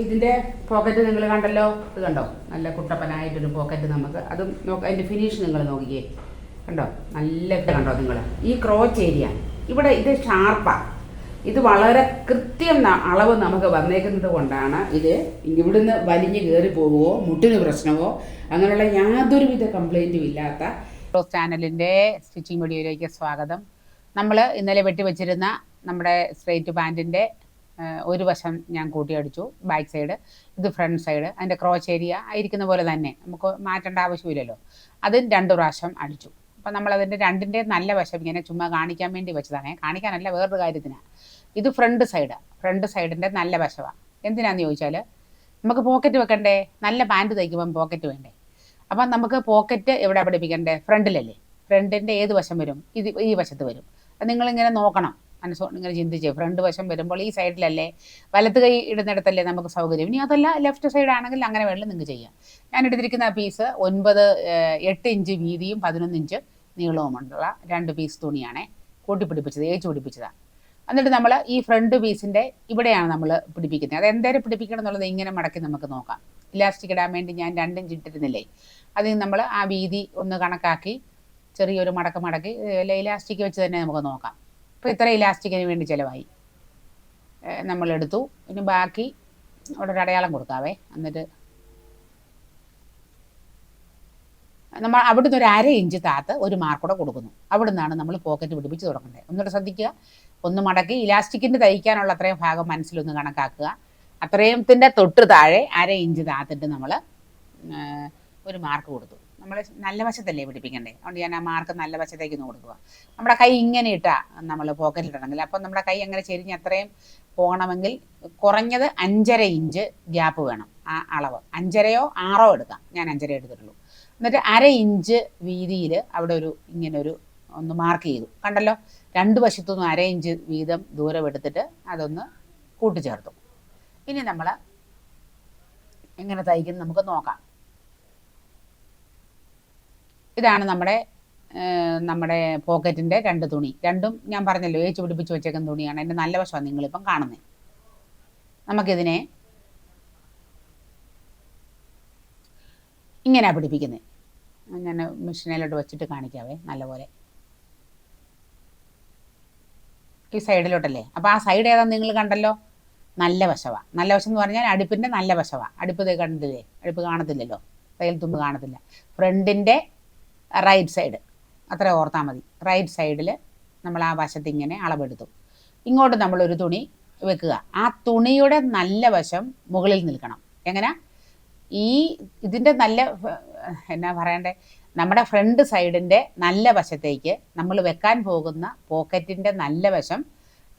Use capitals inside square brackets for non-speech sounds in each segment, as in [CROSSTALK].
ഇതിന്റെ പോക്കറ്റ് നിങ്ങൾ കണ്ടല്ലോ? ഇത് കണ്ടോ? നല്ല കുട്ടപ്പനായിട്ടൊരു പോക്കറ്റ് നമുക്ക്. അതും നോക്ക അതിന്റെ ഫിനിഷ് നിങ്ങൾ നോക്കിയേ കണ്ടോ? നല്ല കണ്ടോ നിങ്ങൾ? ഈ ക്രോച്ച് ഏരിയ ഇവിടെ ഇത് ഷാർപ്പാണ് ഇത് വളരെ കൃത്യം അളവ് നമുക്ക് വന്നേക്കുന്നത് കൊണ്ടാണ് ഇത് ഇവിടുന്ന് വലിഞ്ഞ് കയറി പോവുമോ മുട്ടിന് പ്രശ്നമോ അങ്ങനെയുള്ള യാതൊരുവിധ കംപ്ലൈന്റും ഇല്ലാത്ത ക്രോസ് ചാനലിന്റെ സ്റ്റിച്ചിങ് വീഡിയോയിലേക്ക് സ്വാഗതം. നമ്മൾ ഇന്നലെ വെട്ടിവെച്ചിരുന്ന നമ്മുടെ സ്ട്രെയിറ്റ് പാന്റിന്റെ ഒരു വശം ഞാൻ കൂട്ടിയടിച്ചു ബാക്ക് സൈഡ് ഇത് ഫ്രണ്ട് സൈഡ് അതിന്റെ ക്രോച്ച് ഏരിയ ആയിരിക്കുന്ന പോലെ തന്നെ നമുക്ക് മാറ്റേണ്ട ആവശ്യമില്ലല്ലോ. അത് രണ്ട് പ്രാവശ്യം അടിച്ചു. അപ്പം നമ്മളതിന്റെ രണ്ടിന്റെ നല്ല വശം ഇങ്ങനെ ചുമ്മാ കാണിക്കാൻ വേണ്ടി വെച്ചതാണ്. കാണിക്കാനല്ല വേറൊരു കാര്യത്തിനാണ് ഇത് ഫ്രണ്ട് സൈഡ് ഫ്രണ്ട് സൈഡിന്റെ നല്ല വശമാണ് എന്തിനാന്ന് ചോദിച്ചാൽ നമുക്ക് പോക്കറ്റ് വെക്കണ്ടേ? നല്ല പാന്റ് തയ്ക്കുമ്പം പോക്കറ്റ് വേണ്ടേ? അപ്പം നമുക്ക് പോക്കറ്റ് എവിടെ പിടിപ്പിക്കണ്ടേ ഫ്രണ്ടിലല്ലേ ഫ്രണ്ടിന്റെ ഏത് വശം വരും? ഇത് ഈ വശത്ത് വരും. നിങ്ങളിങ്ങനെ നോക്കണം. മനസ്സോണ്ട് ഇങ്ങനെ ചിന്തിച്ച്. ഫ്രണ്ട് വശം വരുമ്പോൾ ഈ സൈഡിലല്ലേ വലത്ത് കൈ ഇടുന്നിടത്തല്ലേ നമുക്ക് സൗകര്യം? ഇനി അതല്ല ലെഫ്റ്റ് സൈഡ് ആണെങ്കിൽ അങ്ങനെ വേണമെങ്കിൽ നിങ്ങൾക്ക് ചെയ്യാം. ഞാൻ എടുത്തിരിക്കുന്ന പീസ് ഒൻപത് എട്ട് ഇഞ്ച് വീതിയും പതിനൊന്ന് ഇഞ്ച് നീളവുമുള്ള രണ്ട് പീസ് തുണിയാണേ കൂട്ടിപ്പിടിപ്പിച്ചത് ഏച്ച് പിടിപ്പിച്ചതാണ് എന്നിട്ട് നമ്മൾ ഈ ഫ്രണ്ട് പീസിന്റെ ഇവിടെയാണ് നമ്മൾ പിടിപ്പിക്കുന്നത്. അത് എന്തേരം പിടിപ്പിക്കണം എന്നുള്ളത് ഇങ്ങനെ മടക്കി നമുക്ക് നോക്കാം. ഇലാസ്റ്റിക് ഇടാൻ വേണ്ടി ഞാൻ രണ്ടിഞ്ച് ഇട്ടിരുന്നില്ലേ? അത് നമ്മൾ ആ വീതി ഒന്ന് കണക്കാക്കി ചെറിയൊരു മടക്ക് മടക്കി ഇലാസ്റ്റിക് വെച്ച് തന്നെ നമുക്ക് നോക്കാം. അപ്പോൾ ഇത്ര ഇലാസ്റ്റിക്കിന് വേണ്ടി ചിലവായി. നമ്മളെടുത്തു. ഇനി ബാക്കി അവിടെ ഒരു അടയാളം കൊടുക്കാവേ. എന്നിട്ട് നമ്മൾ അവിടുന്ന് ഒരു അര ഇഞ്ച് താത്ത് ഒരു മാർക്കൂടെ കൊടുക്കുന്നു. അവിടുന്നാണ് നമ്മൾ പോക്കറ്റ് പിടിപ്പിച്ച് തുടങ്ങേണ്ടത് ഒന്നുകൂടെ ശ്രദ്ധിക്കുക. ഒന്ന് മടക്കി. ഇലാസ്റ്റിക്കിന്റെ തയ്ക്കാനുള്ള അത്രയും ഭാഗം മനസ്സിലൊന്ന് കണക്കാക്കുക. അത്രയും തൊട്ട് താഴെ അര ഇഞ്ച് താത്തിട്ട് നമ്മൾ ഒരു മാർക്ക് കൊടുത്തു. നമ്മൾ നല്ല വശത്തല്ലേ പിടിപ്പിക്കണ്ടേ? അതുകൊണ്ട് ഞാൻ ആ മാർക്ക് നല്ല വശത്തേക്ക് ഒന്ന് കൊടുക്കുക. നമ്മുടെ കൈ ഇങ്ങനെ ഇട്ടാ നമ്മൾ പോക്കറ്റിലിടണമെങ്കിൽ അപ്പം നമ്മുടെ കൈ അങ്ങനെ ചെരിഞ്ഞ് അത്രയും പോകണമെങ്കിൽ കുറഞ്ഞത് അഞ്ചര ഇഞ്ച് ഗ്യാപ്പ് വേണം. ആ അളവ്. അഞ്ചരയോ ആറോ എടുക്കാം. ഞാൻ അഞ്ചര എടുത്തിട്ടുള്ളൂ. എന്നിട്ട് അര ഇഞ്ച് വീതിയിൽ അവിടെ ഒരു ഇങ്ങനെ ഒരു ഒന്ന് മാർക്ക് ചെയ്തു. കണ്ടല്ലോ? രണ്ട് വശത്തുനിന്നും അര ഇഞ്ച് വീതം ദൂരം എടുത്തിട്ട് അതൊന്ന് കൂട്ടിച്ചേർത്തു. ഇനി നമ്മൾ എങ്ങനെ തയ്ക്കുന്നത് നമുക്ക് നോക്കാം. ഇതാണ് നമ്മുടെ നമ്മുടെ പോക്കറ്റിന്റെ രണ്ട് തുണി. രണ്ടും ഞാൻ പറഞ്ഞല്ലോ ഏച്ചു പിടിപ്പിച്ച് വെച്ചേക്കുന്ന തുണിയാണ്. എന്റെ നല്ല വശമാണ് നിങ്ങളിപ്പം കാണുന്നത് നമുക്കിതിനെ ഇങ്ങനെയാണ് പിടിപ്പിക്കുന്നത് ഞാൻ മെഷീനിലോട്ട് വെച്ചിട്ട് കാണിക്കാവേ നല്ലപോലെ. ഈ സൈഡിലോട്ടല്ലേ? അപ്പോൾ ആ സൈഡ് ഏതാണെന്ന് നിങ്ങൾ കണ്ടല്ലോ? നല്ല വശമാണ് നല്ല വശം എന്ന് പറഞ്ഞാൽ അടുപ്പിന്റെ നല്ല വശമാണ് അടുപ്പ് കണ്ടില്ലേ? അടുപ്പ് കാണത്തില്ലല്ലോ? തയ്യൽ തുമ്പ് കാണത്തില്ല. ഫ്രണ്ടിന്റെ റൈറ്റ് സൈഡ് അത്ര ഓർത്താൽ മതി. റൈറ്റ് സൈഡിൽ നമ്മൾ ആ വശത്ത് ഇങ്ങനെ അളവെടുത്തു. ഇങ്ങോട്ട് നമ്മൾ ഒരു തുണി വെക്കുക. ആ തുണിയുടെ നല്ല വശം മുകളിൽ നിൽക്കണം. എങ്ങനെ? ഈ ഇതിന്റെ നല്ല എന്നാ പറയണ്ടേ? നമ്മുടെ ഫ്രണ്ട് സൈഡിന്റെ നല്ല വശത്തേക്ക് നമ്മൾ വെക്കാൻ പോകുന്ന പോക്കറ്റിന്റെ നല്ല വശം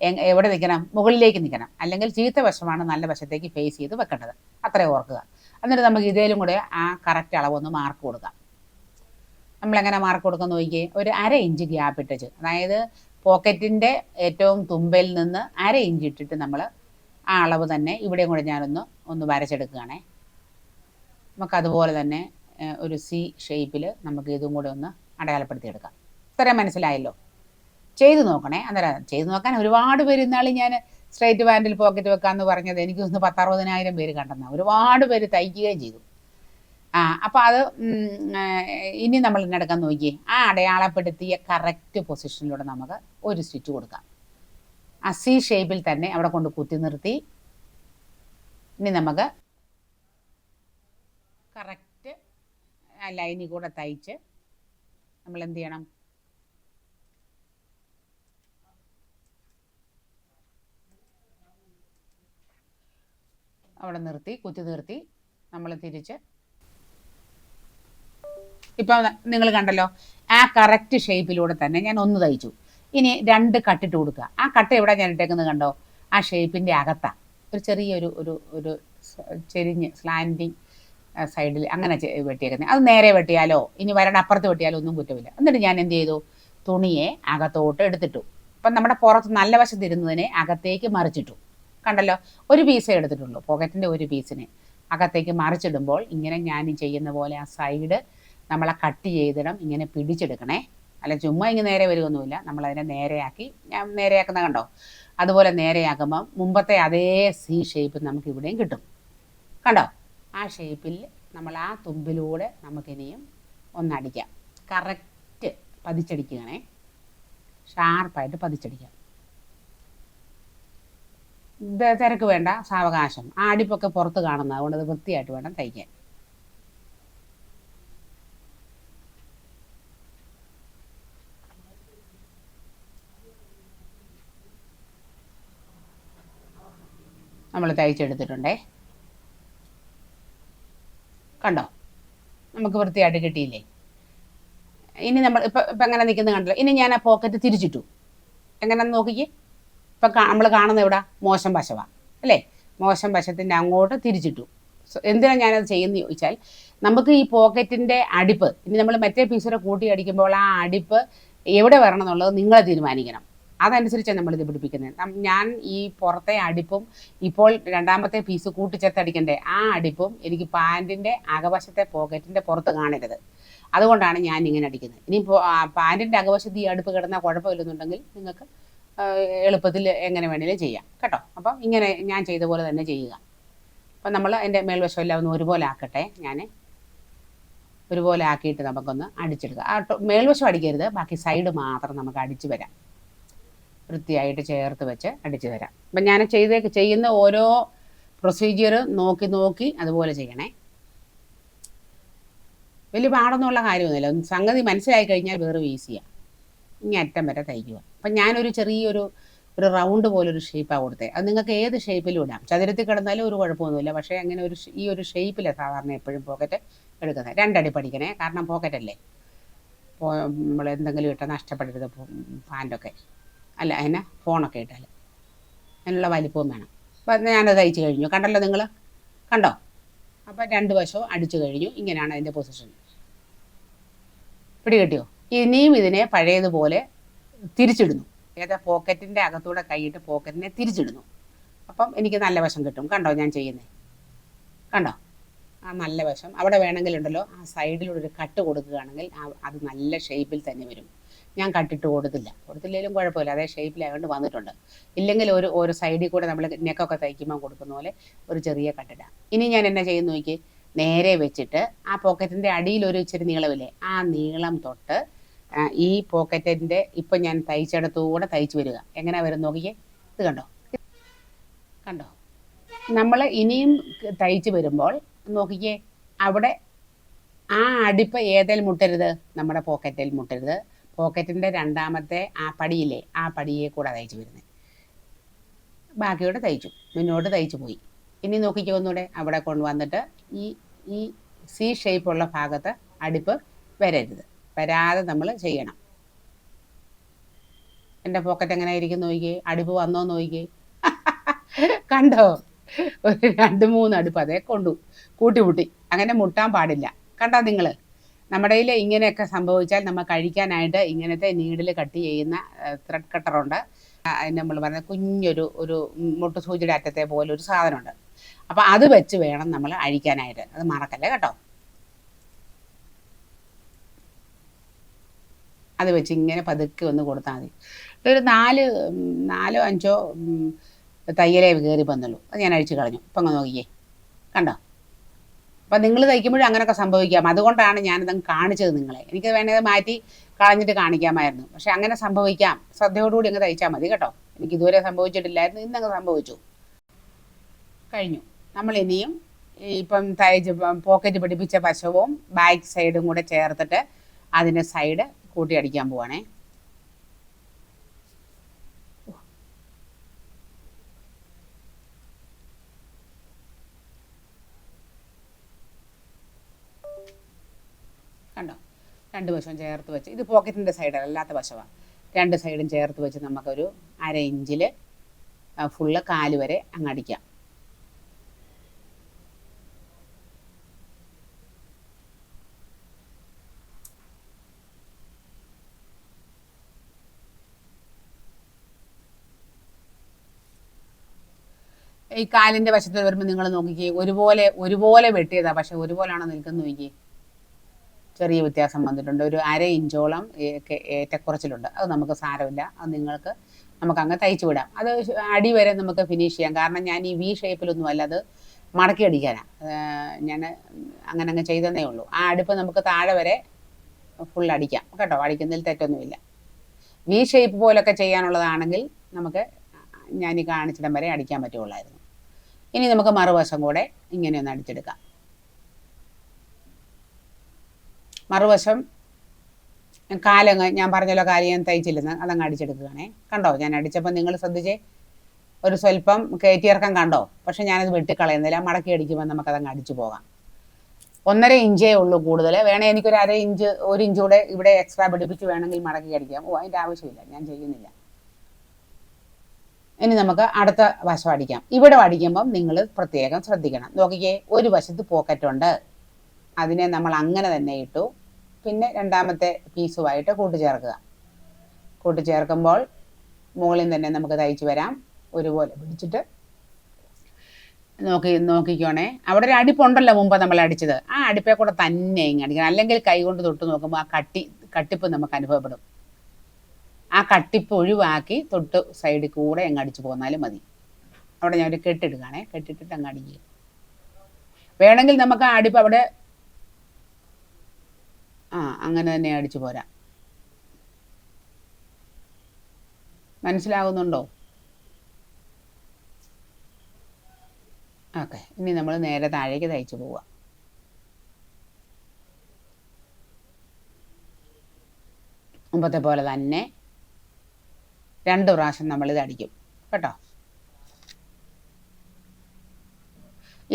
എവിടെ നിൽക്കണം? മുകളിലേക്ക് നിൽക്കണം. അല്ലെങ്കിൽ ചീത്ത വശമാണ് നല്ല വശത്തേക്ക് ഫേസ് ചെയ്ത് വെക്കേണ്ടത്. അത്രയും ഓർക്കുക. എന്നിട്ട് നമുക്ക് ഇതേലും കൂടെ ആ കറക്റ്റ് അളവൊന്ന് മാർക്ക് കൊടുക്കാം. നമ്മളെങ്ങനെ മാർക്ക് കൊടുക്കാൻ നോക്കിയേ? ഒരു അര ഇഞ്ച് ഗ്യാപ്പ് ഇട്ടിച്ച് അതായത് പോക്കറ്റിന്റെ ഏറ്റവും തുമ്പയിൽ നിന്ന് അര ഇഞ്ച് ഇട്ടിട്ട് നമ്മൾ ആ അളവ് തന്നെ ഇവിടെയും കൂടെ ഞാനൊന്ന് ഒന്ന് വരച്ചെടുക്കുകയാണേ. നമുക്ക് അതുപോലെ തന്നെ ഒരു സി ഷേപ്പിൽ നമുക്ക് ഇതും കൂടെ ഒന്ന് അടയാളപ്പെടുത്തിയെടുക്കാം. ഇത്രയും മനസ്സിലായല്ലോ? ചെയ്തു നോക്കണേ. അന്നേരം ചെയ്തു നോക്കാൻ ഒരുപാട് പേര് ഇന്നാൾ ഞാൻ സ്ട്രേറ്റ് പാന്റിൽ പോക്കറ്റ് വെക്കാമെന്ന് പറഞ്ഞത് എനിക്കൊന്ന് പത്തറുപതിനായിരം പേര് കണ്ടെന്നാണ് ഒരുപാട് പേര് തയ്ക്കുകയും ചെയ്തു. ആ അപ്പോൾ അത് ഇനി നമ്മൾ ഇന്നെടുക്കാൻ നോക്കിയേ. ആ അടയാളപ്പെടുത്തിയ കറക്റ്റ് പൊസിഷനിലൂടെ നമുക്ക് ഒരു സ്റ്റിച്ച് കൊടുക്കാം. ആ സി ഷേപ്പിൽ തന്നെ അവിടെ കൊണ്ട് കുത്തി നിർത്തി. ഇനി നമുക്ക് കറക്റ്റ് ആ ലൈനിൽ കൂടെ തയ്ച്ച് നമ്മൾ എന്ത് ചെയ്യണം? അവിടെ നിർത്തി കുത്തി നിർത്തി. നമ്മൾ തിരിച്ച് ഇപ്പം നിങ്ങൾ കണ്ടല്ലോ ആ കറക്റ്റ് ഷേപ്പിലൂടെ തന്നെ ഞാൻ ഒന്ന് തയ്ച്ചു. ഇനി രണ്ട് കട്ടിട്ട് കൊടുക്കുക. ആ കട്ട് എവിടെ ഞാൻ ഇട്ടേക്കുന്നത് കണ്ടോ? ആ ഷേപ്പിന്റെ അകത്താണ് ഒരു ചെറിയൊരു ഒരു ഒരു ചെരിഞ്ഞ് സ്ലാൻഡിങ് സൈഡിൽ അങ്ങനെ വെട്ടിയേക്കുന്നത് അത് നേരെ വെട്ടിയാലോ ഇനി വരണ അപ്പുറത്ത് വെട്ടിയാലോ ഒന്നും കുറ്റമില്ല. എന്നിട്ട് ഞാൻ എന്ത് ചെയ്തു? തുണിയെ അകത്തോട്ട് എടുത്തിട്ടു. അപ്പം നമ്മുടെ പുറത്ത് നല്ല വശത്തിരുന്നതിനെ അകത്തേക്ക് മറിച്ചിട്ടു. കണ്ടല്ലോ? ഒരു പീസേ എടുത്തിട്ടുള്ളൂ പോക്കറ്റിന്റെ ഒരു പീസിനെ അകത്തേക്ക് മറിച്ചിടുമ്പോൾ ഇങ്ങനെ ഞാൻ ചെയ്യുന്ന പോലെ ആ സൈഡ് നമ്മളെ കട്ട് ചെയ്തിടം ഇങ്ങനെ പിടിച്ചെടുക്കണേ. അല്ല ചുമ്മാ ഇങ്ങനെ നേരെ വരുമൊന്നുമില്ല നമ്മളതിനെ നേരെയാക്കി ഞാൻ നേരെയാക്കുന്ന കണ്ടോ? അതുപോലെ നേരെയാക്കുമ്പം മുമ്പത്തെ അതേ സി ഷേപ്പ് നമുക്ക് ഇവിടെയും കിട്ടും. കണ്ടോ? ആ ഷേപ്പിൽ നമ്മൾ ആ തുമ്പിലൂടെ നമുക്കിനിയും ഒന്നടിക്കാം. കറക്റ്റ് പതിച്ചടിക്കുകയാണേ. ഷാർപ്പായിട്ട് പതിച്ചടിക്കാം. തിരക്ക് വേണ്ട സാവകാശം. ആ അടിപ്പൊക്കെ പുറത്ത് കാണുന്നത്. അതുകൊണ്ട് അത് വൃത്തിയായിട്ട് വേണം തയ്ക്കാൻ. നമ്മൾ തയ്ച്ചെടുത്തിട്ടുണ്ടേ. കണ്ടോ? നമുക്ക് വൃത്തിയായിട്ട് കിട്ടിയില്ലേ? ഇനി നമ്മൾ ഇപ്പം ഇപ്പം എങ്ങനെ നിൽക്കുന്നത് കണ്ടല്ലോ. ഇനി ഞാൻ ആ പോക്കറ്റ് തിരിച്ചിട്ടു. എങ്ങനെ നോക്കിക്കേ? ഇപ്പം നമ്മൾ കാണുന്ന ഇവിടെ മോശം വശമാണ് അല്ലേ? മോശം വശത്തിന്റെ അങ്ങോട്ട് തിരിച്ചിട്ടു. എന്തിനാണ് ഞാനത് ചെയ്യുന്നത് ചോദിച്ചാൽ നമുക്ക് ഈ പോക്കറ്റിന്റെ അടിപ്പ് ഇനി നമ്മൾ മറ്റേ പീസിനെ കൂട്ടി അടിക്കുമ്പോൾ ആ അടിപ്പ് എവിടെ വരണം എന്നുള്ളത് നിങ്ങളെ തീരുമാനിക്കണം. അതനുസരിച്ചാണ് നമ്മളിത് പിടിപ്പിക്കുന്നത് ഞാൻ ഈ പുറത്തെ അടിപ്പും ഇപ്പോൾ രണ്ടാമത്തെ പീസ് കൂട്ടിച്ചേർത്തടിക്കണ്ടേ? ആ അടിപ്പും എനിക്ക് പാന്റിന്റെ അകവശത്തെ പോക്കറ്റിന്റെ പുറത്ത് കാണരുത്. അതുകൊണ്ടാണ് ഞാൻ ഇങ്ങനെ അടിക്കുന്നത്. ഇനി പാന്റിന്റെ അകവശത്ത് ഈ അടുപ്പ് കിടന്നാൽ കുഴപ്പമില്ലെന്നുണ്ടെങ്കിൽ നിങ്ങൾക്ക് എളുപ്പത്തിൽ എങ്ങനെ വേണേലും ചെയ്യാം. കേട്ടോ? അപ്പം ഇങ്ങനെ ഞാൻ ചെയ്ത പോലെ തന്നെ ചെയ്യുക. അപ്പം നമ്മൾ എന്റെ മേൽവശം എല്ലാം ഒന്ന് ഒരുപോലെ ആക്കട്ടെ. ഞാൻ ഒരുപോലെ ആക്കിയിട്ട് നമുക്കൊന്ന് അടിച്ചെടുക്കുക ആ മേൽവശം അടിക്കരുത്. ബാക്കി സൈഡ് മാത്രം നമുക്ക് അടിച്ചു വരാം. വൃത്തിയായിട്ട് ചേർത്ത് വെച്ച് അടിച്ചു തരാം. അപ്പം ഞാൻ ചെയ്തേക്ക് ചെയ്യുന്ന ഓരോ പ്രൊസീജിയർ നോക്കി നോക്കി അതുപോലെ ചെയ്യണേ. വലിയ പാടൊന്നുമുള്ള കാര്യമൊന്നുമില്ല. സംഗതി മനസ്സിലായി കഴിഞ്ഞാൽ വേറെ ഈസിയാണ് ഇനി അറ്റം വരെ തയ്ക്കുക. അപ്പം ഞാനൊരു ചെറിയൊരു ഒരു റൗണ്ട് പോലൊരു ഷേപ്പാണ് കൊടുത്തത് അത് നിങ്ങൾക്ക് ഏത് ഷേപ്പിലും ഇടാം. ചതുരത്തിൽ കിടന്നാലും ഒരു കുഴപ്പമൊന്നുമില്ല. പക്ഷേ അങ്ങനെ ഒരു ഈ ഒരു ഷേപ്പിലാണ് സാധാരണ എപ്പോഴും പോക്കറ്റ് എടുക്കുന്നത്. രണ്ടടി പഠിക്കണേ. കാരണം പോക്കറ്റല്ലേ നമ്മൾ എന്തെങ്കിലും ഇട്ടാൽ നഷ്ടപ്പെടരുത് പാന്റൊക്കെ അല്ല അതിനെ ഫോണൊക്കെ ഇട്ടാൽ അതിനുള്ള വലിപ്പവും വേണം. അപ്പം ഞാനത് തയ്ച്ച് കഴിഞ്ഞു. കണ്ടല്ലോ നിങ്ങൾ കണ്ടോ? അപ്പം രണ്ട് വശവും അടിച്ചു കഴിഞ്ഞു. ഇങ്ങനെയാണ് അതിന്റെ പൊസിഷൻ പിടി കിട്ടിയോ? ഇനിയും ഇതിനെ പഴയതുപോലെ തിരിച്ചിടുന്നു. ഏതാ? പോക്കറ്റിന്റെ അകത്തൂടെ കൈയിട്ട് പോക്കറ്റിനെ തിരിച്ചിടുന്നു. അപ്പം എനിക്ക് നല്ല വശം കിട്ടും. കണ്ടോ ഞാൻ ചെയ്യുന്നത് കണ്ടോ? ആ നല്ല വശം. അവിടെ വേണമെങ്കിലുണ്ടല്ലോ. ആ സൈഡിലൂടെ ഒരു കട്ട് കൊടുക്കുകയാണെങ്കിൽ അത് നല്ല ഷേപ്പിൽ തന്നെ വരും. ഞാൻ കട്ടിട്ട് കൊടുത്തില്ല. കൊടുത്തില്ലെങ്കിലും കുഴപ്പമില്ല. അതേ ഷേപ്പിലായതുകൊണ്ട് വന്നിട്ടുണ്ട്. ഇല്ലെങ്കിൽ ഒരു ഒരു സൈഡിൽ കൂടെ നമ്മൾ നെക്കൊക്കെ തയ്ക്കുമ്പോൾ കൊടുക്കുന്ന പോലെ ഒരു ചെറിയ കട്ടിടാം. ഇനി ഞാൻ എന്നാ ചെയ്യുന്നു നോക്കി നേരെ വെച്ചിട്ട് ആ പോക്കറ്റിന്റെ അടിയിൽ ഒരു ഇച്ചിരി നീളമില്ലേ? ആ നീളം തൊട്ട് ഈ പോക്കറ്റിന്റെ ഇപ്പം ഞാൻ തയ്ച്ചെടുത്തുകൂടെ തയ്ച്ച് വരിക. എങ്ങനെ വരും നോക്കിയേ? ഇത് കണ്ടോ? കണ്ടോ? നമ്മൾ ഇനിയും തയ്ച്ച് വരുമ്പോൾ നോക്കിക്കേ അവിടെ ആ അടിപ്പ് ഏതിൽ മുട്ടരുത്? നമ്മുടെ പോക്കറ്റിൽ മുട്ടരുത്. പോക്കറ്റിന്റെ രണ്ടാമത്തെ ആ പടിയില്ലേ ആ പടിയെ കൂടെ തയ്ച്ചു വരുന്നത് ബാക്കിയോട് തയ്ച്ചു. മുന്നോട്ട് തയ്ച്ചു പോയി. ഇനി നോക്കിക്കോ അവിടെ കൊണ്ടുവന്നിട്ട് ഈ ഈ സി ഷേപ്പുള്ള ഭാഗത്ത് അടുപ്പ് വരരുത്. വരാതെ നമ്മൾ ചെയ്യണം. എന്റെ പോക്കറ്റ് എങ്ങനെ ഇരിക്കും നോക്കിയേ? അടുപ്പ് വന്നോ നോക്കിയേ? [LAUGHS] കണ്ടോ? ഒരു രണ്ട് മൂന്ന് അടുപ്പ് അതേ കൊണ്ടു. കൂട്ടിമുട്ടി. അങ്ങനെ മുട്ടാൻ പാടില്ല. കണ്ടോ നിങ്ങൾ? നമ്മുടെ കയ്യിൽ ഇങ്ങനെയൊക്കെ സംഭവിച്ചാൽ നമ്മൾ കഴിക്കാനായിട്ട് ഇങ്ങനത്തെ നീഡിൽ കട്ട് ചെയ്യുന്ന ത്രെഡ് കട്ടറുണ്ട് അതിന് നമ്മൾ പറഞ്ഞ കുഞ്ഞൊരു ഒരു മുട്ടു സൂചിയുടെ അറ്റത്തെ പോലെ ഒരു സാധനമുണ്ട്. അപ്പോൾ അത് വെച്ച് വേണം നമ്മൾ അഴിക്കാനായിട്ട്. അത് മറക്കല്ലേ കേട്ടോ? അത് വെച്ച് ഇങ്ങനെ പതുക്കെ ഒന്ന് കൊടുത്താൽ മതി. ഒരു നാല് നാലോ അഞ്ചോ തയ്യലേ കയറി വന്നുള്ളൂ. അത് ഞാൻ അഴിച്ചു കളഞ്ഞു. ഇപ്പം അങ്ങ് നോക്കിയേ കണ്ടോ? അപ്പം നിങ്ങൾ തയ്ക്കുമ്പോഴും അങ്ങനെയൊക്കെ സംഭവിക്കാം. അതുകൊണ്ടാണ് ഞാനിതങ്ങ് കാണിച്ചത് നിങ്ങളെ. എനിക്ക് വേണമെങ്കിൽ മാറ്റി കളഞ്ഞിട്ട് കാണിക്കാമായിരുന്നു. പക്ഷെ അങ്ങനെ സംഭവിക്കാം. ശ്രദ്ധയോടുകൂടി അങ്ങ് തയ്ച്ചാൽ മതി കേട്ടോ. എനിക്ക് ഇതുവരെ സംഭവിച്ചിട്ടില്ലായിരുന്നു. ഇന്നങ്ങ് സംഭവിച്ചു. കഴിഞ്ഞു. നമ്മൾ ഇനിയും ഇപ്പം തയ്ച്ച് പോക്കറ്റ് പിടിപ്പിച്ച പശവും ബാക്ക് സൈഡും കൂടെ ചേർത്തിട്ട് അതിന്റെ സൈഡ് കൂട്ടി അടിക്കാൻ പോവാണേ കണ്ടോ രണ്ട് വശവും ചേർത്ത് വെച്ച്. ഇത് പോക്കറ്റിന്റെ സൈഡല്ല അല്ലാത്ത വശമാണ് രണ്ട് സൈഡും ചേർത്ത് വെച്ച് നമുക്കൊരു അര ഇഞ്ചിൽ ഫുള്ള് കാൽ വരെ അങ്ങ് അടിക്കാം. ഈ കാലിന്റെ വശത്ത് വരുമ്പോൾ നിങ്ങൾ നോക്കിക്കേ ഒരുപോലെ ഒരുപോലെ വെട്ടിയതാ പക്ഷെ ഒരുപോലെയാണോ നിൽക്കുന്നത് നോക്കിക്കേ. ചെറിയ വ്യത്യാസം വന്നിട്ടുണ്ട്. ഒരു അര ഇഞ്ചോളം ഏറ്റക്കുറച്ചിലുണ്ട് അത് നമുക്ക് സാരമില്ല. അത് നിങ്ങൾക്ക് നമുക്ക് അങ്ങ് തയ്ച്ചു വിടാം. അത് അടി വരെ നമുക്ക് ഫിനിഷ് ചെയ്യാം. കാരണം ഞാൻ ഈ വി ഷേപ്പിലൊന്നും അല്ല അത് മടക്കി അടിക്കാനാണ് ഞാൻ അങ്ങനെ അങ്ങ് ചെയ്തതേ ഉള്ളൂ. ആ അടുപ്പ് നമുക്ക് താഴെ വരെ ഫുൾ അടിക്കാം. കേട്ടോ? അടിക്കുന്നതിൽ തെറ്റൊന്നുമില്ല. വി ഷേപ്പ് പോലൊക്കെ ചെയ്യാനുള്ളതാണെങ്കിൽ നമുക്ക് ഞാൻ ഈ കാണിച്ചിടം വരെ അടിക്കാൻ പറ്റുള്ളായിരുന്നു ഇനി നമുക്ക് മറുവശം കൂടെ ഇങ്ങനെ ഒന്ന് അടിച്ചെടുക്കാം. മറുവശം കാലങ്ങ് ഞാൻ പറഞ്ഞല്ലോ കാലം ഞാൻ തയ്ച്ചില്ലെന്ന് അതങ്ങ് അടിച്ചെടുക്കുകയാണേ. കണ്ടോ? ഞാൻ അടിച്ചപ്പോൾ നിങ്ങൾ ശ്രദ്ധിച്ചേ? ഒരു സ്വല്പം കയറ്റിയിറക്കം കണ്ടോ? പക്ഷെ ഞാനത് വെട്ടിക്കളയുന്നില്ല. മടക്കി അടിക്കുമ്പോൾ നമുക്കതങ്ങ് അടിച്ചു പോകാം. ഒന്നര ഇഞ്ചേ ഉള്ളൂ കൂടുതൽ വേണേ എനിക്കൊരു അര ഇഞ്ച് ഒരു ഇഞ്ച് കൂടെ ഇവിടെ എക്സ്ട്രാ പിടിപ്പിച്ച് വേണമെങ്കിൽ മടക്കി അടിക്കാം. ഓ അതിന്റെ ആവശ്യമില്ല. ഞാൻ ചെയ്യുന്നില്ല. ഇനി നമുക്ക് അടുത്ത വശം അടിക്കാം. ഇവിടെ അടിക്കുമ്പം നിങ്ങൾ പ്രത്യേകം ശ്രദ്ധിക്കണം. നോക്കിക്കേ ഒരു വശത്ത് പോക്കറ്റ് ഉണ്ട് അതിനെ നമ്മൾ അങ്ങനെ തന്നെ ഇട്ടു. പിന്നെ രണ്ടാമത്തെ പീസുമായിട്ട് കൂട്ടിച്ചേർക്കുക കൂട്ടിച്ചേർക്കുമ്പോൾ മുകളിൽ തന്നെ നമുക്ക് തയ്ച്ചു വരാം. ഒരുപോലെ പിടിച്ചിട്ട് നോക്കി നോക്കിക്കോണേ. അവിടെ ഒരു അടിപ്പുണ്ടല്ലോ മുമ്പ് നമ്മൾ അടിച്ചത്. ആ അടിപ്പേ കൂടെ തന്നെ ഇങ്ങനെ അടിക്കണം. അല്ലെങ്കിൽ കൈ കൊണ്ട് തൊട്ട് നോക്കുമ്പോൾ ആ കട്ടി കട്ടിപ്പ് നമുക്ക് അനുഭവപ്പെടും. ആ കട്ടിപ്പ് ഒഴിവാക്കി തൊട്ട് സൈഡിൽ കൂടെ അങ്ങ് അടിച്ചു പോന്നാലും മതി. അവിടെ ഞാൻ ഒരു കെട്ടിടുകയാണേ കെട്ടിട്ടിട്ട് അങ്ങ് അടിക്കുക. വേണമെങ്കിൽ നമുക്ക് ആ അടിപ്പ് അവിടെ അങ്ങനെ തന്നെ അടിച്ചു പോരാ. മനസ്സിലാകുന്നുണ്ടോ ഓക്കെ ഇനി നമ്മൾ നേരെ താഴേക്ക് തയ്ച്ചു പോവുക മുമ്പത്തെ പോലെ തന്നെ രണ്ട് പ്രാവശ്യം നമ്മളിത് അടിക്കും. കേട്ടോ?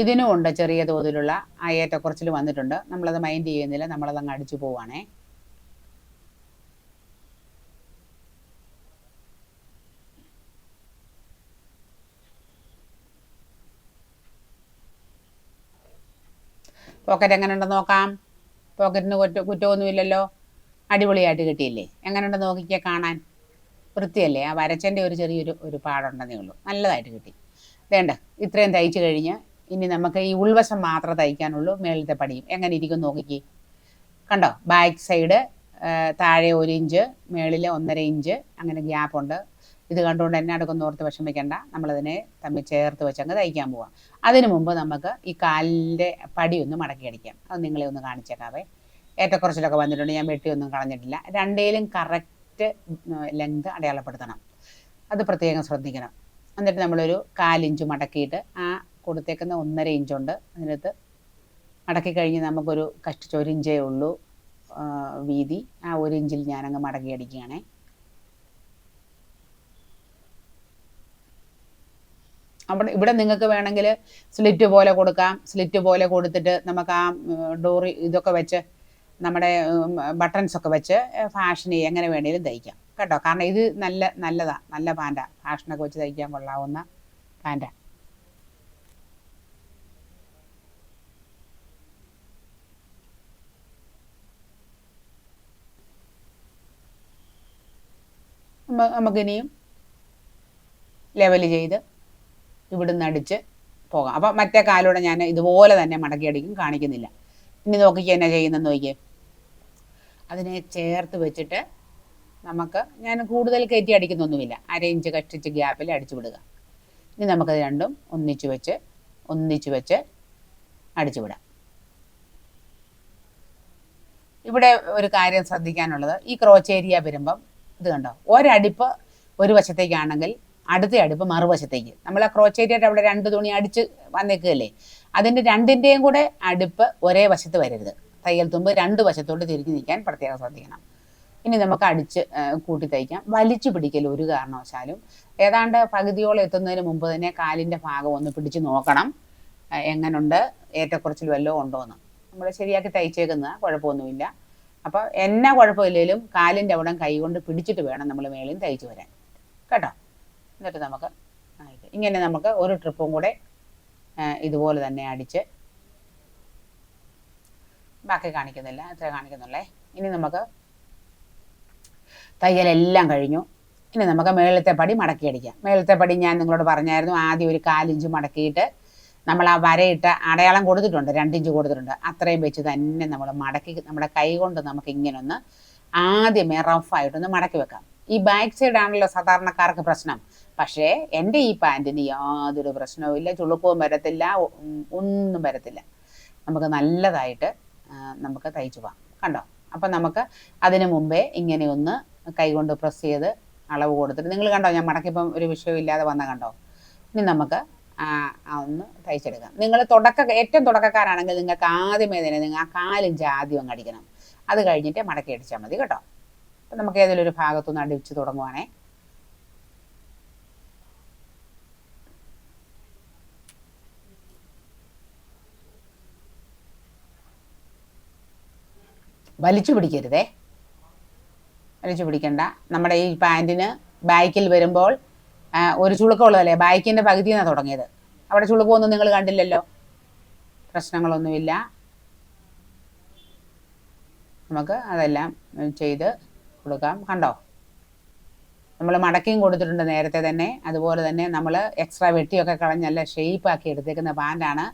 ഇതിനും ഉണ്ട് ചെറിയ തോതിലുള്ള ആ ഏറ്റക്കുറച്ചിൽ വന്നിട്ടുണ്ട്. നമ്മളത് മൈൻഡ് ചെയ്യുന്നില്ല. നമ്മളത് അങ്ങ് അടിച്ചു പോവാണേ. പോക്കറ്റ് എങ്ങനെ ഉണ്ടെന്ന് നോക്കാം. പോക്കറ്റിന് കുറ്റ കുറ്റമൊന്നുമില്ലല്ലോ. അടിപൊളിയായിട്ട് കിട്ടിയില്ലേ? എങ്ങനെയുണ്ട് നോക്കിക്കുക കാണാൻ. വൃത്തിയല്ലേ? ആ വരച്ചന്റെ ഒരു ചെറിയൊരു ഒരു പാടുണ്ടെന്നേ ഉള്ളൂ. നല്ലതായിട്ട് കിട്ടി. വേണ്ട ഇത്രയും തയ്ച്ചു കഴിഞ്ഞ് ഇനി നമുക്ക് ഈ ഉൾവശം മാത്രം തയ്ക്കാനുള്ളൂ മേളത്തെ പടിയും. എങ്ങനെ ഇരിക്കും നോക്കിക്കേ. കണ്ടോ? ബാക്ക് സൈഡ് താഴെ ഒരു ഇഞ്ച് മേളിൽ ഒന്നര ഇഞ്ച് അങ്ങനെ ഗ്യാപ്പ് ഉണ്ട്. ഇത് കണ്ടുകൊണ്ട് എന്നെ അടുക്കൊന്നും ഓർത്ത് വിഷമിക്കേണ്ട. നമ്മളതിനെ തമ്മിൽ ചേർത്ത് വെച്ചങ്ങ് തയ്ക്കാൻ പോവാം. അതിനു മുമ്പ് നമുക്ക് ഈ കാലിന്റെ പടി ഒന്ന് മടക്കി അടിക്കാം. അത് നിങ്ങളെ ഒന്ന് കാണിച്ചേക്കാവേ. ഏറ്റക്കുറച്ചിലൊക്കെ വന്നിട്ടുണ്ട്. ഞാൻ വെട്ടിയൊന്നും കളഞ്ഞിട്ടില്ല. രണ്ടേലും കറക്റ്റ് ലെങ്ത് അടയാളപ്പെടുത്തണം. അത് പ്രത്യേകം ശ്രദ്ധിക്കണം. എന്നിട്ട് നമ്മളൊരു കാലിഞ്ച് മടക്കിയിട്ട് ആ കൊടുത്തേക്കുന്ന ഒന്നര ഇഞ്ചുണ്ട് അതിനകത്ത് മടക്കി കഴിഞ്ഞ് നമുക്കൊരു കഷ്ടിച്ച് ഒരു ഇഞ്ചേ ഉള്ളൂ വീതി. ആ ഒരു ഇഞ്ചിൽ ഞാനങ്ങ് മടക്കി അടിക്കുകയാണേ. അവിടെ ഇവിടെ നിങ്ങൾക്ക് വേണമെങ്കിൽ സ്ലിറ്റ് പോലെ കൊടുക്കാം. സ്ലിറ്റ് പോലെ കൊടുത്തിട്ട് നമുക്ക് ആ ഡോറി ഇതൊക്കെ വെച്ച് നമ്മുടെ ബട്ടൺസ് ഒക്കെ വെച്ച് ഫാഷൻ എങ്ങനെ വേണേലും തയ്ക്കാം. കേട്ടോ? കാരണം ഇത് നല്ല നല്ലതാണ് നല്ല പാന്റാണ് ഫാഷനൊക്കെ വെച്ച് തയ്ക്കാൻ കൊള്ളാവുന്ന പാന്റാ നമുക്കിനിയും ലെവൽ ചെയ്ത് ഇവിടുന്ന് അടിച്ച് പോകാം. അപ്പം മറ്റേ കാലൂടെ ഞാൻ ഇതുപോലെ തന്നെ മടക്കി അടിക്കും കാണിക്കുന്നില്ല. ഇനി നോക്കിക്കുക എന്നാ ചെയ്യുന്നെന്ന് നോക്കിയേ അതിനെ ചേർത്ത് വെച്ചിട്ട് നമുക്ക് ഞാൻ കൂടുതൽ കയറ്റി അടിക്കുന്നൊന്നുമില്ല. അര ഇഞ്ച് കഷ്ടിച്ച് ഗ്യാപ്പിൽ അടിച്ചു വിടുക. ഇനി നമുക്കത് രണ്ടും ഒന്നിച്ച് വെച്ച് ഒന്നിച്ച് വെച്ച് അടിച്ചു വിടാം. ഇവിടെ ഒരു കാര്യം ശ്രദ്ധിക്കാനുള്ളത് ഈ ക്രോച്ച് ഏരിയ വരുമ്പം ഇത് കണ്ടോ? ഒരടിപ്പ് ഒരു വശത്തേക്കാണെങ്കിൽ അടുത്ത അടുപ്പ് മറുവശത്തേക്ക്. നമ്മൾ ആ ക്രോച്ചേരിയായിട്ട് അവിടെ രണ്ട് തുണി അടിച്ച് വന്നേക്കുകയല്ലേ? അതിന്റെ രണ്ടിന്റെയും കൂടെ അടുപ്പ് ഒരേ വശത്ത് വരരുത്. തയ്യൽ തുമ്പ് രണ്ട് വശത്തോട്ട് തിരിഞ്ഞ് നിൽക്കാൻ പ്രത്യേകം ശ്രദ്ധിക്കണം. ഇനി നമുക്ക് അടിച്ച് കൂട്ടി തയ്ക്കാം. വലിച്ചു പിടിക്കൽ ഒരു കാരണവശാലും ഏതാണ്ട് പകുതിയോളം എത്തുന്നതിന് മുമ്പ് തന്നെ കാലിന്റെ ഭാഗം ഒന്ന് പിടിച്ച് നോക്കണം. എങ്ങനുണ്ട്? ഏറ്റക്കുറച്ചിൽ വല്ലതും ഉണ്ടോ എന്ന് നമ്മൾ ശരിയാക്കി തയ്ച്ചേക്കുന്ന കുഴപ്പമൊന്നുമില്ല. അപ്പോൾ എന്നാ കുഴപ്പമില്ലെങ്കിലും കാലിന്റെ അവിടെ കൈ കൊണ്ട് പിടിച്ചിട്ട് വേണം നമ്മൾ മേളിൽ തയ്ച്ചു വരാൻ. കേട്ടോ? എന്നിട്ട് നമുക്ക് ഇങ്ങനെ നമുക്ക് ഒരു ട്രിപ്പും കൂടെ ഇതുപോലെ തന്നെ അടിച്ച് ബാക്കി കാണിക്കുന്നില്ല. അത്ര കാണിക്കുന്നുള്ളേ. ഇനി നമുക്ക് തയ്യലെല്ലാം കഴിഞ്ഞു. ഇനി നമുക്ക് മേളത്തെ പടി മടക്കി അടിക്കാം മേളത്തെ പടി ഞാൻ നിങ്ങളോട് പറഞ്ഞായിരുന്നു ആദ്യം ഒരു കാലിഞ്ച് മടക്കിയിട്ട് നമ്മൾ ആ വരയിട്ട് അടയാളം കൊടുത്തിട്ടുണ്ട് രണ്ടിഞ്ച് കൊടുത്തിട്ടുണ്ട്. അത്രയും വെച്ച് തന്നെ നമ്മൾ മടക്കി നമ്മുടെ കൈ കൊണ്ട് നമുക്ക് ഇങ്ങനെ ഒന്ന് ആദ്യമേ റഫായിട്ടൊന്ന് മടക്കി വെക്കാം. ഈ ബാക്ക് സൈഡ് ആണല്ലോ സാധാരണക്കാർക്ക് പ്രശ്നം. പക്ഷേ എന്റെ ഈ പാന്റിന് യാതൊരു പ്രശ്നവും ഇല്ല. ചുളുക്കവും വരത്തില്ല ഒന്നും വരത്തില്ല. നമുക്ക് നല്ലതായിട്ട് നമുക്ക് തയ്ച്ചു പോകാം. കണ്ടോ? അപ്പം നമുക്ക് അതിനു മുമ്പേ ഇങ്ങനെ ഒന്ന് കൈകൊണ്ട് പ്രസ് ചെയ്ത് അളവ് കൊടുത്തിട്ട് നിങ്ങൾ കണ്ടോ ഞാൻ മടക്കിപ്പം ഒരു വിഷയമില്ലാതെ വന്ന കണ്ടോ? ഇനി നമുക്ക് ഒന്ന് തയ്ച്ചെടുക്കാം. നിങ്ങൾ തുടക്ക ഏറ്റവും തുടക്കക്കാരാണെങ്കിൽ നിങ്ങൾക്ക് ആദ്യമേ തന്നെ നിങ്ങൾ ആ കാലിഞ്ച് ആദ്യം അങ്ങ് അടിക്കണം. അത് കഴിഞ്ഞിട്ട് മടക്കി അടിച്ചാൽ മതി കേട്ടോ. അപ്പം നമുക്ക് ഏതെങ്കിലും ഒരു ഭാഗത്തുനിന്ന് അടിച്ച് തുടങ്ങുവാണേ. വലിച്ചു പിടിക്കരുതേ. വലിച്ചു പിടിക്കണ്ട. നമ്മുടെ ഈ പാന്റിന് ബാക്കിൽ വരുമ്പോൾ ഒരു ചുളുക്കമുള്ളതല്ലേ ബൈക്കിന്റെ പകുതി നിന്നാണ് തുടങ്ങിയത്. അവിടെ ചുളുക്കമൊന്നും നിങ്ങൾ കണ്ടില്ലല്ലോ? പ്രശ്നങ്ങളൊന്നുമില്ല. നമുക്ക് അതെല്ലാം ചെയ്ത് കൊടുക്കാം. കണ്ടോ? നമ്മൾ മടക്കിയും കൊടുത്തിട്ടുണ്ട് നേരത്തെ തന്നെ. അതുപോലെ തന്നെ നമ്മൾ എക്സ്ട്രാ വെട്ടിയൊക്കെ കളഞ്ഞ് നല്ല ഷേപ്പാക്കി എടുത്തേക്കുന്ന പാന്റാണ്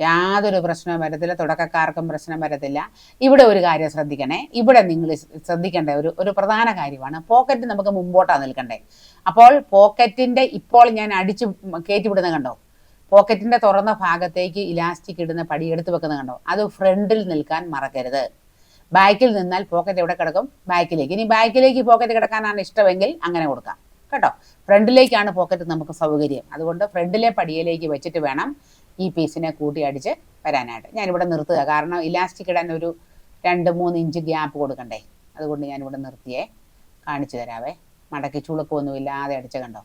യാതൊരു പ്രശ്നവും വരത്തില്ല. തുടക്കക്കാർക്കും പ്രശ്നം വരത്തില്ല. ഇവിടെ ഒരു കാര്യം ശ്രദ്ധിക്കണേ. ഇവിടെ നിങ്ങൾ ശ്രദ്ധിക്കേണ്ട ഒരു ഒരു പ്രധാന കാര്യമാണ്. പോക്കറ്റ് നമുക്ക് മുമ്പോട്ടാണ് നിൽക്കണ്ടേ. അപ്പോൾ പോക്കറ്റിന്റെ ഇപ്പോൾ ഞാൻ അടിച്ച് കയറ്റി വിടുന്ന കണ്ടോ? പോക്കറ്റിന്റെ തുറന്ന ഭാഗത്തേക്ക് ഇലാസ്റ്റിക് ഇടുന്ന പടി എടുത്ത് വെക്കുന്ന കണ്ടോ? അത് ഫ്രണ്ടിൽ നിൽക്കാൻ മറക്കരുത്. ബാക്കിൽ നിന്നാൽ പോക്കറ്റ് എവിടെ കിടക്കും? ബാക്കിലേക്ക്. ഇനി ബാക്കിലേക്ക് പോക്കറ്റ് കിടക്കാനാണ് ഇഷ്ടമെങ്കിൽ അങ്ങനെ കൊടുക്കാം. കേട്ടോ? ഫ്രണ്ടിലേക്കാണ് പോക്കറ്റ് നമുക്ക് സൗകര്യം. അതുകൊണ്ട് ഫ്രണ്ടിലെ പടിയിലേക്ക് വെച്ചിട്ട് വേണം ഈ പീസിനെ കൂട്ടി അടിച്ച് വരാനായിട്ട്. ഞാനിവിടെ നിർത്തുക. കാരണം ഇലാസ്റ്റിക് ഇടാൻ ഒരു രണ്ട് മൂന്ന് ഇഞ്ച് ഗ്യാപ്പ് കൊടുക്കണ്ടേ? അതുകൊണ്ട് ഞാനിവിടെ നിർത്തിയേ. കാണിച്ചു തരാവേ. മടക്കി ചുളുക്കമൊന്നും ഇല്ലാതെ അടിച്ച കണ്ടോ?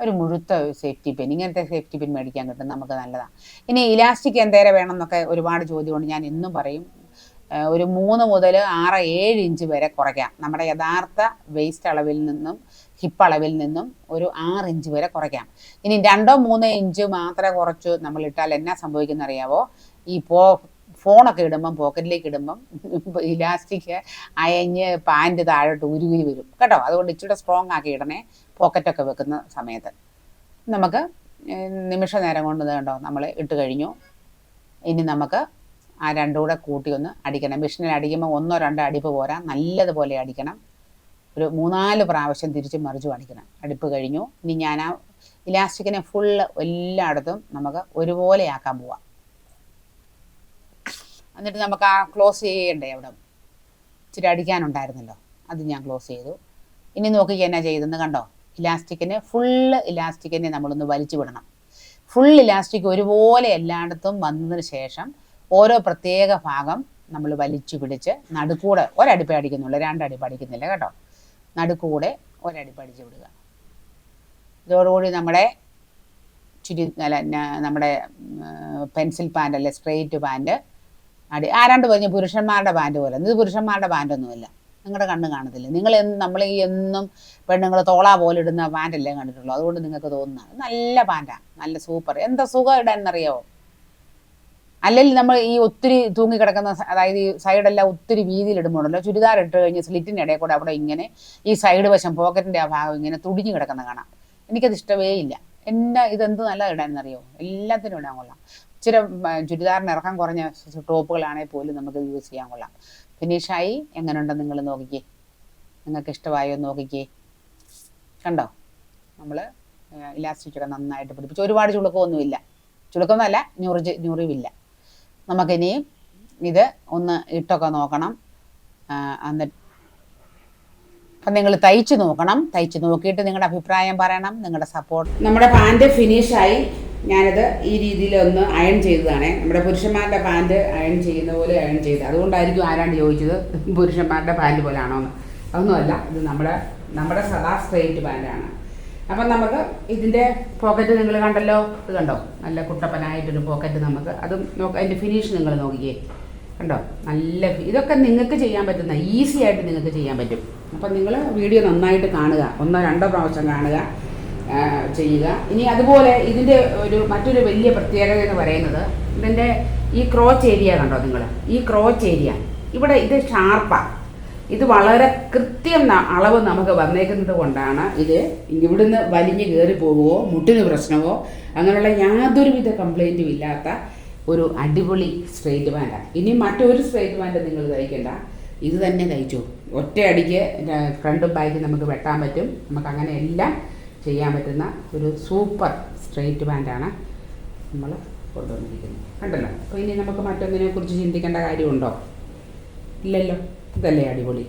ഒരു മുഴുത്ത സേഫ്റ്റി പിൻ ഇങ്ങനത്തെ സേഫ്റ്റി പിൻ മേടിക്കാൻ കിട്ടും നമുക്ക് നല്ലതാണ് ഇനി ഇലാസ്റ്റിക് എന്തേരെ വേണം എന്നൊക്കെ ഒരുപാട് ചോദ്യമുണ്ട് ഞാൻ എന്നും പറയും ഒരു മൂന്ന് മുതൽ ആറ് ഏഴ് ഇഞ്ച് വരെ കുറയ്ക്കാം. നമ്മുടെ യഥാർത്ഥ വേസ്റ്റ് അളവിൽ നിന്നും ഹിപ്പ് അളവിൽ നിന്നും ഒരു ആറ് ഇഞ്ച് വരെ കുറയ്ക്കാം. ഇനി രണ്ടോ മൂന്നോ ഇഞ്ച് മാത്രമേ കുറച്ച് നമ്മൾ ഇട്ടാൽ എന്നാ സംഭവിക്കുന്ന അറിയാവോ ഈ പോ ഫോണൊക്കെ ഇടുമ്പം പോക്കറ്റിലേക്ക് ഇടുമ്പം [LAUGHS] ഇലാസ്റ്റിക് അയഞ്ഞ് പാന്റ് താഴോട്ട് ഉരുകി വരും. കേട്ടോ? അതുകൊണ്ട് ഇച്ചിരി സ്ട്രോങ് ആക്കി ഇടണേ. പോക്കറ്റൊക്കെ വെക്കുന്ന സമയത്ത്. നമുക്ക് നിമിഷ നേരം കൊണ്ട് കണ്ടോ? നമ്മൾ ഇട്ട് കഴിഞ്ഞു. ഇനി നമുക്ക് ആ രണ്ടും കൂടെ കൂട്ടി ഒന്ന് അടിക്കണം. മെഷീനിൽ അടിക്കുമ്പോൾ ഒന്നോ രണ്ടോ അടിപ്പ് പോരാ. നല്ലതുപോലെ അടിക്കണം. ഒരു മൂന്നാൽ പ്രാവശ്യം തിരിച്ചും മറിച്ചും അടിക്കണം അടിപ്പ് കഴിഞ്ഞു. ഇനി ഞാൻ ആ ഇലാസ്റ്റിക്കിനെ ഫുള്ള് എല്ലായിടത്തും നമുക്ക് ഒരുപോലെ ആക്കാൻ പോവാം. എന്നിട്ട് നമുക്ക് ആ ക്ലോസ് ചെയ്യണ്ടേ അവിടെ? ഇച്ചിരി അടിക്കാനുണ്ടായിരുന്നല്ലോ. അത് ഞാൻ ക്ലോസ് ചെയ്തു. ഇനി നോക്കി എന്നാ ചെയ്തെന്ന് കണ്ടോ? ഇലാസ്റ്റിക്കിനെ ഫുള്ള് ഇലാസ്റ്റിക്കിനെ നമ്മളൊന്ന് വലിച്ചു വിടണം. ഫുൾ ഇലാസ്റ്റിക് ഒരുപോലെ എല്ലായിടത്തും വന്നതിന് ശേഷം ഓരോ പ്രത്യേക ഭാഗം നമ്മൾ വലിച്ചു പിടിച്ച് നടുക്കൂടെ ഒരടിപ്പ് അടിക്കുന്നുള്ളൂ രണ്ടടിപ്പ് അടിക്കുന്നില്ല കേട്ടോ. നടുക്കൂടെ ഒരടിപ്പ് അടിച്ചു വിടുക. ഇതോടുകൂടി നമ്മുടെ ചുരി അല്ല നമ്മുടെ പെൻസിൽ പാന്റ് അല്ലെ സ്ട്രെയിറ്റ് പാന്റ് അടി ആരാണ്ട് പറഞ്ഞു പുരുഷന്മാരുടെ പാന്റ് പോലെ. ഇത് പുരുഷന്മാരുടെ പാന്റൊന്നുമില്ല നിങ്ങളുടെ കണ്ണ് കാണത്തില്ല. നിങ്ങൾ എന്നും നമ്മൾ ഈ എന്നും പെണ്ണുങ്ങൾ തോളാ പോലെ ഇടുന്ന പാന്റല്ലേ കണ്ടിട്ടുള്ളൂ. അതുകൊണ്ട് നിങ്ങൾക്ക് തോന്നുന്നത് നല്ല പാന്റാണ് നല്ല സൂപ്പർ എന്താ സുഖം ഇടാന്നറിയാവോ അല്ലെങ്കിൽ നമ്മൾ ഈ ഒത്തിരി തൂങ്ങി കിടക്കുന്ന അതായത് ഈ സൈഡെല്ലാം ഒത്തിരി വീതിയിൽ ഇടുമ്പോഴല്ലോ ചുരിദാർ ഇട്ട് കഴിഞ്ഞ് സ്ലിറ്റിന്റെ ഇടയിൽ കൂടെ അവിടെ ഇങ്ങനെ ഈ സൈഡ് വശം പോക്കറ്റിന്റെ ആ ഭാഗം ഇങ്ങനെ തുടിഞ്ഞു കിടക്കുന്ന കാണാം. എനിക്കത് ഇഷ്ടമേ ഇല്ല. എന്നാ ഇതെന്ത് നല്ല ഇടാനെന്നറിയോ എല്ലാത്തിനും ഇടാൻ കൊള്ളാം. ഇച്ചിരി ചുരിദാറിന് ഇറക്കം കുറഞ്ഞ ടോപ്പുകളാണെങ്കിൽ പോലും നമുക്ക് യൂസ് ചെയ്യാൻ കൊള്ളാം. ഫിനിഷായി എങ്ങനെയുണ്ടെന്ന് നിങ്ങൾ നോക്കിക്കേ. നിങ്ങൾക്ക് ഇഷ്ടമായോ നോക്കിക്കേ. കണ്ടോ? നമ്മൾ ഇലാസ്റ്റിക്കൊക്കെ നന്നായിട്ട് പിടിപ്പിച്ചു ഒരുപാട് ചുളുക്കമൊന്നുമില്ല. ചുളുക്കമൊന്നുമല്ല ഞുറിജ് ഞുറിവില്ല. നമുക്കിനി ഇത് ഒന്ന് ഇട്ടൊക്കെ നോക്കണം. എന്നിട്ട് അപ്പം നിങ്ങൾ തയ്ച്ച് നോക്കണം. തയ്ച്ച് നോക്കിയിട്ട് നിങ്ങളുടെ അഭിപ്രായം പറയണം. നിങ്ങളുടെ സപ്പോർട്ട് നമ്മുടെ പാന്റ് ഫിനിഷായി ഞാനത് ഈ രീതിയിൽ ഒന്ന് അയൺ ചെയ്തതാണ്. നമ്മുടെ പുരുഷന്മാരുടെ പാന്റ് അയൺ ചെയ്യുന്ന പോലെ അയൺ ചെയ്ത്. അതുകൊണ്ടായിരിക്കും ആരാണ്ട് ചോദിച്ചത്? പുരുഷന്മാരുടെ പാന്റ് പോലാണോ എന്ന്. അതൊന്നുമല്ല. ഇത് നമ്മുടെ നമ്മുടെ സദാ സ്ട്രെയിറ്റ് പാന്റാണ് അപ്പം നമുക്ക് ഇതിന്റെ പോക്കറ്റ് നിങ്ങൾ കണ്ടല്ലോ? ഇത് കണ്ടോ? നല്ല കുട്ടപ്പനായിട്ടൊരു പോക്കറ്റ് നമുക്ക്. അതും നോക്ക അതിന്റെ ഫിനിഷ് നിങ്ങൾ നോക്കിയേ കണ്ടോ? നല്ല ഇതൊക്കെ നിങ്ങൾക്ക് ചെയ്യാൻ പറ്റുന്ന ഈസി ആയിട്ട് നിങ്ങൾക്ക് ചെയ്യാൻ പറ്റും. അപ്പം നിങ്ങൾ വീഡിയോ നന്നായിട്ട് കാണുക. ഒന്നോ രണ്ടോ പ്രാവശ്യം കാണുക. ചെയ്യുക. ഇനി അതുപോലെ ഇതിന്റെ ഒരു മറ്റൊരു വലിയ പ്രത്യേകത എന്ന് പറയുന്നത് ഇതിന്റെ ഈ ക്രോച്ച് ഏരിയ കണ്ടോ നിങ്ങൾ ഈ ക്രോച്ച് ഏരിയ ഇവിടെ ഇത് ഷാർപ്പാണ് ഇത് വളരെ കൃത്യം അളവ് നമുക്ക് വന്നേക്കുന്നത് കൊണ്ടാണ് ഇത് ഇവിടുന്ന് വലിഞ്ഞു കയറി പോവുകയോ മുട്ടിന് പ്രശ്നമോ അങ്ങനെയുള്ള യാതൊരുവിധ കംപ്ലൈന്റും ഇല്ലാത്ത ഒരു അടിപൊളി സ്ട്രെയിറ്റ് പാന്റാണ് ഇനി മറ്റൊരു സ്ട്രെയിറ്റ് പാന്റ് നിങ്ങൾ തയ്ക്കണ്ട. ഇത് തന്നെ തയ്ച്ചു. ഒറ്റയടിക്ക് ഫ്രണ്ടും ബാക്കും നമുക്ക് വെട്ടാൻ പറ്റും. നമുക്ക് അങ്ങനെ എല്ലാം ചെയ്യാൻ പറ്റുന്ന ഒരു സൂപ്പർ സ്ട്രെയിറ്റ് പാന്റാണ് നമ്മൾ കൊണ്ടുവന്നിരിക്കുന്നത്. കണ്ടല്ലോ? അപ്പോൾ ഇനി നമുക്ക് മറ്റൊന്നിനെ കുറിച്ച് ചിന്തിക്കേണ്ട കാര്യമുണ്ടോ? ഇല്ലല്ലോ? ഇതല്ലേ അടിപൊളി.